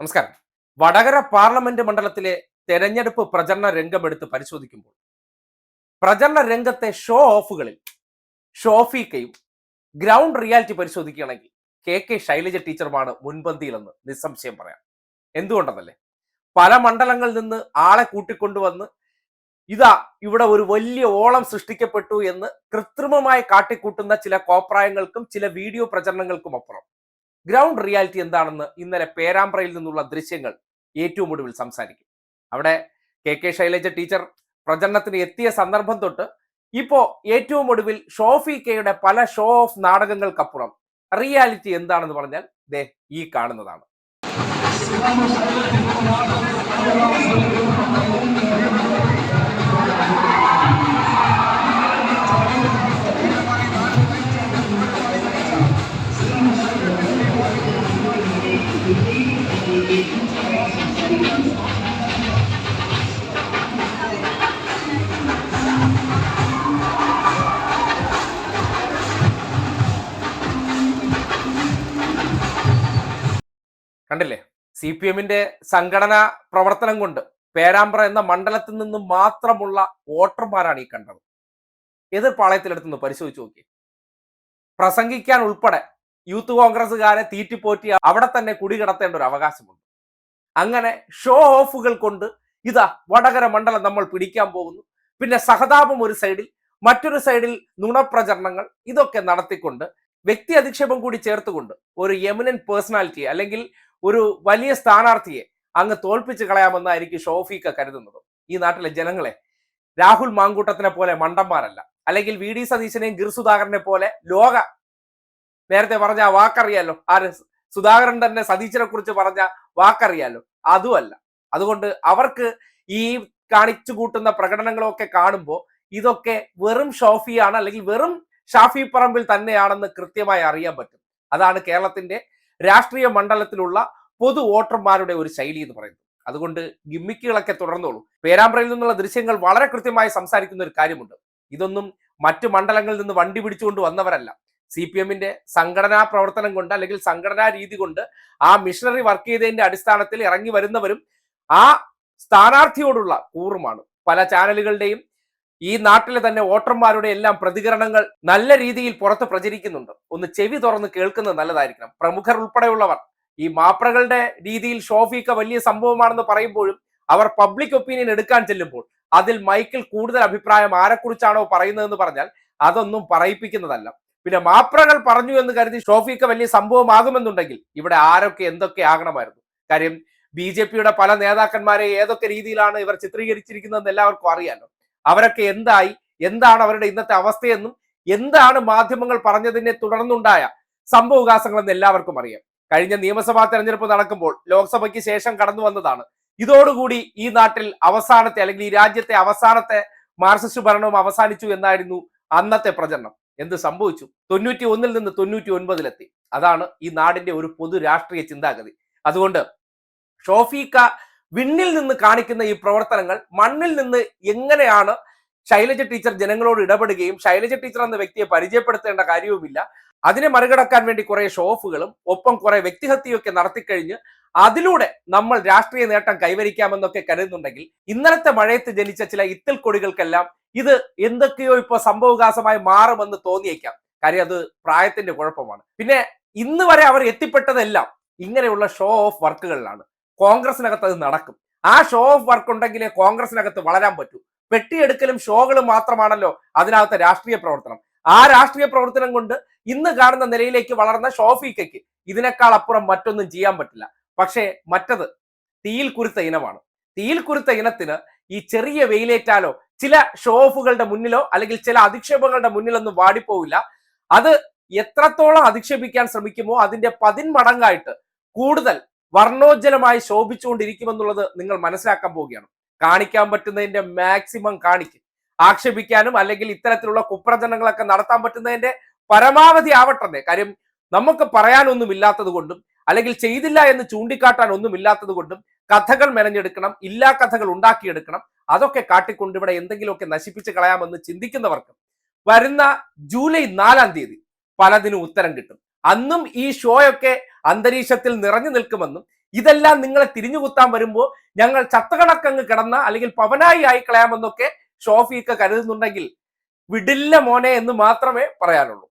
നമസ്കാരം. വടകര പാർലമെന്റ് മണ്ഡലത്തിലെ തെരഞ്ഞെടുപ്പ് പ്രചരണ രംഗമെടുത്ത് പരിശോധിക്കുമ്പോൾ പ്രചരണ രംഗത്തെ ഷോ ഓഫുകളിൽ ഷോഫീക്കയും ഗ്രൗണ്ട് റിയാലിറ്റി പരിശോധിക്കുകയാണെങ്കിൽ കെ കെ ശൈലജ ടീച്ചറുമാണ് മുൻപന്തിയിലെന്ന് നിസ്സംശയം പറയാം. എന്തുകൊണ്ടെന്നല്ലേ? പല മണ്ഡലങ്ങളിൽ നിന്ന് ആളെ കൂട്ടിക്കൊണ്ടുവന്ന് ഇതാ ഇവിടെ ഒരു വലിയ ഓളം സൃഷ്ടിക്കപ്പെട്ടു എന്ന് കൃത്രിമമായി കാട്ടിക്കൂട്ടുന്ന ചില കോപ്രായങ്ങൾക്കും ചില വീഡിയോ പ്രചരണങ്ങൾക്കും അപ്പുറം. ഗ്രൗണ്ട് റിയാലിറ്റി എന്താണെന്ന് ഇന്നലെ പേരാമ്പ്രയിൽ നിന്നുള്ള ദൃശ്യങ്ങൾ ഏറ്റവും ഒടുവിൽ സംസാരിക്കും. അവിടെ കെ കെ ശൈലജ ടീച്ചർ പ്രചരണത്തിന് എത്തിയ സന്ദർഭം തൊട്ട് ഇപ്പോ ഏറ്റവും ഒടുവിൽ ഷോഫി കെയുടെ പല ഷോ ഓഫ് നാടകങ്ങൾക്കപ്പുറം റിയാലിറ്റി എന്താണെന്ന് പറഞ്ഞാൽ ദേ ഈ കാണുന്നതാണ്. കണ്ടില്ലേ? സി പി എമ്മിന്റെ സംഘടനാ പ്രവർത്തനം കൊണ്ട് പേരാമ്പ്ര എന്ന മണ്ഡലത്തിൽ നിന്നും മാത്രമുള്ള വോട്ടർമാരാണ് ഈ കണ്ടത്. എതിർ പാളയത്തിലെടുത്തുനിന്ന് പരിശോധിച്ച് നോക്കി പ്രസംഗിക്കാൻ ഉൾപ്പെടെ യൂത്ത് കോൺഗ്രസ്സുകാരെ തീറ്റിപ്പോറ്റി അവിടെ തന്നെ കുടികിടത്തേണ്ട ഒരു അവകാശമുണ്ട്. അങ്ങനെ ഷോ ഓഫുകൾ കൊണ്ട് ഇതാ വടകര മണ്ഡലം നമ്മൾ പിടിക്കാൻ പോകുന്നു. പിന്നെ സഹതാപം ഒരു സൈഡിൽ മറ്റൊരു സൈഡിൽ നുണപ്രചരണങ്ങൾ ഇതൊക്കെ നടത്തിക്കൊണ്ട് വ്യക്തി അധിക്ഷേപം കൂടി ചേർത്തുകൊണ്ട് ഒരു എമിനൻ പേഴ്സണാലിറ്റിയെ അല്ലെങ്കിൽ ഒരു വലിയ സ്ഥാനാർത്ഥിയെ അങ്ങ് തോൽപ്പിച്ച് കളയാമെന്നായിരിക്കും ഷോഫീക്ക കരുതുന്നത്. ഈ നാട്ടിലെ ജനങ്ങളെ രാഹുൽ മാങ്കൂട്ടത്തിനെ പോലെ മണ്ടന്മാരല്ല. അല്ലെങ്കിൽ വി. ഡി. സതീശനെയും ഗിർ സുധാകരനെ പോലെ ലോക നേരത്തെ പറഞ്ഞ ആ വാക്കറിയാലോ? ആര് സുധാകരൻ തന്നെ സതീശനെ കുറിച്ച് പറഞ്ഞ വാക്കറിയാലോ? അതുമല്ല. അതുകൊണ്ട് അവർക്ക് ഈ കാണിച്ചു കൂട്ടുന്ന പ്രകടനങ്ങളൊക്കെ കാണുമ്പോൾ ഇതൊക്കെ വെറും ഷോഫിയാണ് അല്ലെങ്കിൽ വെറും ഷാഫി പറമ്പിൽ തന്നെയാണെന്ന് കൃത്യമായി അറിയാൻ പറ്റും. അതാണ് കേരളത്തിന്റെ രാഷ്ട്രീയ മണ്ഡലത്തിലുള്ള പൊതു വോട്ടർമാരുടെ ഒരു ശൈലി എന്ന് പറയുന്നത്. അതുകൊണ്ട് ഗിമ്മിക്കുകളൊക്കെ തുടർന്നോളൂ. പേരാമ്പ്രയിൽ നിന്നുള്ള ദൃശ്യങ്ങൾ വളരെ കൃത്യമായി സംസാരിക്കുന്ന ഒരു കാര്യമുണ്ട്. ഇതൊന്നും മറ്റു മണ്ഡലങ്ങളിൽ നിന്ന് വണ്ടി പിടിച്ചുകൊണ്ട് വന്നവരല്ല. സി പി എമ്മിന്റെ സംഘടനാ പ്രവർത്തനം കൊണ്ട് അല്ലെങ്കിൽ സംഘടനാ രീതി കൊണ്ട് ആ മിഷണറി വർക്ക് ചെയ്തതിന്റെ അടിസ്ഥാനത്തിൽ ഇറങ്ങി വരുന്നവരും ആ സ്ഥാനാർത്ഥിയോടുള്ള കൂറുമാണ്. പല ചാനലുകളുടെയും ഈ നാട്ടിലെ തന്നെ വോട്ടർമാരുടെ എല്ലാം പ്രതികരണങ്ങൾ നല്ല രീതിയിൽ പുറത്ത് പ്രചരിക്കുന്നുണ്ട്. ഒന്ന് ചെവി തുറന്ന് കേൾക്കുന്നത് നല്ലതായിരിക്കണം. പ്രമുഖർ ഉൾപ്പെടെയുള്ളവർ ഈ മാപ്രകളുടെ രീതിയിൽ ഷോഫിയൊക്കെ വലിയ സംഭവമാണെന്ന് പറയുമ്പോഴും അവർ പബ്ലിക് ഒപ്പീനിയൻ എടുക്കാൻ ചെല്ലുമ്പോൾ അതിൽ മൈക്കിൽ കൂടുതൽ അഭിപ്രായം ആരെക്കുറിച്ചാണോ പറയുന്നതെന്ന് പറഞ്ഞാൽ അതൊന്നും പറയിപ്പിക്കുന്നതല്ല. പിന്നെ മാപ്രകൾ പറഞ്ഞു എന്ന് കരുതി ഷോഫിക്ക് വലിയ സംഭവമാകുമെന്നുണ്ടെങ്കിൽ ഇവിടെ ആരൊക്കെ എന്തൊക്കെ ആകണമായിരുന്നു? കാര്യം ബി ജെ പിയുടെ പല നേതാക്കന്മാരെ ഏതൊക്കെ രീതിയിലാണ് ഇവർ ചിത്രീകരിച്ചിരിക്കുന്നതെന്ന് എല്ലാവർക്കും അറിയാലോ. അവരൊക്കെ എന്തായി? എന്താണ് അവരുടെ ഇന്നത്തെ അവസ്ഥയെന്നും എന്താണ് മാധ്യമങ്ങൾ പറഞ്ഞതിനെ തുടർന്നുണ്ടായ സംഭവവികാസങ്ങളെന്ന് എല്ലാവർക്കും അറിയാം. കഴിഞ്ഞ നിയമസഭാ തെരഞ്ഞെടുപ്പ് നടക്കുമ്പോൾ ലോക്സഭയ്ക്ക് ശേഷം കടന്നു വന്നതാണ്. ഇതോടുകൂടി ഈ നാട്ടിൽ അവസാനത്തെ അല്ലെങ്കിൽ ഈ രാജ്യത്തെ അവസാനത്തെ മാർക്സിസ്റ്റ് ഭരണവും അവസാനിച്ചു എന്നായിരുന്നു അന്നത്തെ പ്രചരണം. എന്ത് സംഭവിച്ചു? തൊണ്ണൂറ്റി ഒന്നിൽ നിന്ന് തൊണ്ണൂറ്റി ഒൻപതിലെത്തി അതാണ് ഈ നാടിന്റെ ഒരു പൊതു രാഷ്ട്രീയ ചിന്താഗതി. അതുകൊണ്ട് ഷോഫീക്ക വിണ്ണിൽ നിന്ന് കാണിക്കുന്ന ഈ പ്രവർത്തനങ്ങൾ മണ്ണിൽ നിന്ന് എങ്ങനെയാണ് ശൈലജ ടീച്ചർ ജനങ്ങളോട് ഇടപെടുകയും ശൈലജ ടീച്ചർ എന്ന വ്യക്തിയെ പരിചയപ്പെടുത്തേണ്ട കാര്യവുമില്ല. അതിനെ മറികടക്കാൻ വേണ്ടി കുറെ ഷോഫുകളും ഒപ്പം കുറെ വ്യക്തിഹത്യയൊക്കെ നടത്തിക്കഴിഞ്ഞ് അതിലൂടെ നമ്മൾ രാഷ്ട്രീയ നേട്ടം കൈവരിക്കാമെന്നൊക്കെ കരുതുന്നുണ്ടെങ്കിൽ ഇന്നലത്തെ മഴയത്ത് ജനിച്ച ചില ഇത്തൽ കൊടികൾക്കെല്ലാം ഇത് എന്തൊക്കെയോ ഇപ്പൊ സംഭവവികാസമായി മാറുമെന്ന് തോന്നിയേക്കാം. കാര്യം അത് പ്രായത്തിന്റെ കുഴപ്പമാണ്. പിന്നെ ഇന്ന് വരെ അവർ എത്തിപ്പെട്ടതെല്ലാം ഇങ്ങനെയുള്ള ഷോ ഓഫ് വർക്കുകളിലാണ് കോൺഗ്രസിനകത്ത് അത് നടക്കും. ആ ഷോ ഓഫ് വർക്ക് ഉണ്ടെങ്കിലേ കോൺഗ്രസിനകത്ത് വളരാൻ പറ്റൂ. പെട്ടിയെടുക്കലും ഷോകളും മാത്രമാണല്ലോ അതിനകത്തെ രാഷ്ട്രീയ പ്രവർത്തനം. ആ രാഷ്ട്രീയ പ്രവർത്തനം കൊണ്ട് ഇന്ന് കാണുന്ന നിലയിലേക്ക് വളർന്ന ഷോഫീക്കയ്ക്ക് ഇതിനേക്കാൾ അപ്പുറം മറ്റൊന്നും ചെയ്യാൻ പറ്റില്ല. പക്ഷേ മറ്റത് തീയിൽ കുരുത്ത ഇനമാണ്. തീയിൽ കുരുത്ത ഇനത്തിന് ഈ ചെറിയ വെയിലേറ്റാലോ ചില ഷോ ഓഫുകളുടെ മുന്നിലോ അല്ലെങ്കിൽ ചില അധിക്ഷേപങ്ങളുടെ മുന്നിലൊന്നും വാടിപ്പോവില്ല. അത് എത്രത്തോളം അധിക്ഷേപിക്കാൻ ശ്രമിക്കുമോ അതിന്റെ പതിന്മടങ്ങായിട്ട് കൂടുതൽ വർണോജ്ജലമായി ശോഭിച്ചുകൊണ്ടിരിക്കുമെന്നുള്ളത് നിങ്ങൾ മനസ്സിലാക്കാൻ പോവുകയാണ്. കാണിക്കാൻ പറ്റുന്നതിന്റെ മാക്സിമം കാണിക്കും. ആക്ഷേപിക്കാനും അല്ലെങ്കിൽ ഇത്തരത്തിലുള്ള കുപ്രചരണങ്ങളൊക്കെ നടത്താൻ പറ്റുന്നതിന്റെ പരമാവധി ആവട്ടെ കാര്യം നമുക്ക് പറയാനൊന്നും ഇല്ലാത്തത് കൊണ്ടും അല്ലെങ്കിൽ ചെയ്തില്ല എന്ന് ചൂണ്ടിക്കാട്ടാൻ ഒന്നും ഇല്ലാത്തത് കൊണ്ടും കഥകൾ മെനഞ്ഞെടുക്കണം ഇല്ലാ കഥകൾ ഉണ്ടാക്കിയെടുക്കണം അതൊക്കെ കാട്ടിക്കൊണ്ട് ഇവിടെ എന്തെങ്കിലുമൊക്കെ നശിപ്പിച്ച് കളയാമെന്ന് ചിന്തിക്കുന്നവർക്ക് വരുന്ന ജൂലൈ നാലാം തീയതി പലതിനും ഉത്തരം കിട്ടും. അന്നും ഈ ഷോയൊക്കെ അന്തരീക്ഷത്തിൽ നിറഞ്ഞു നിൽക്കുമെന്നും ഇതെല്ലാം നിങ്ങളെ തിരിഞ്ഞുകുത്താൻ വരുമ്പോൾ ഞങ്ങൾ ചത്തകണക്കങ്ങ് കിടന്ന അല്ലെങ്കിൽ പവനായി ആയി കളയാമെന്നൊക്കെ ഷോഫിയൊക്കെ കരുതുന്നുണ്ടെങ്കിൽ വിടില്ല മോനെ എന്ന് മാത്രമേ പറയാനുള്ളൂ.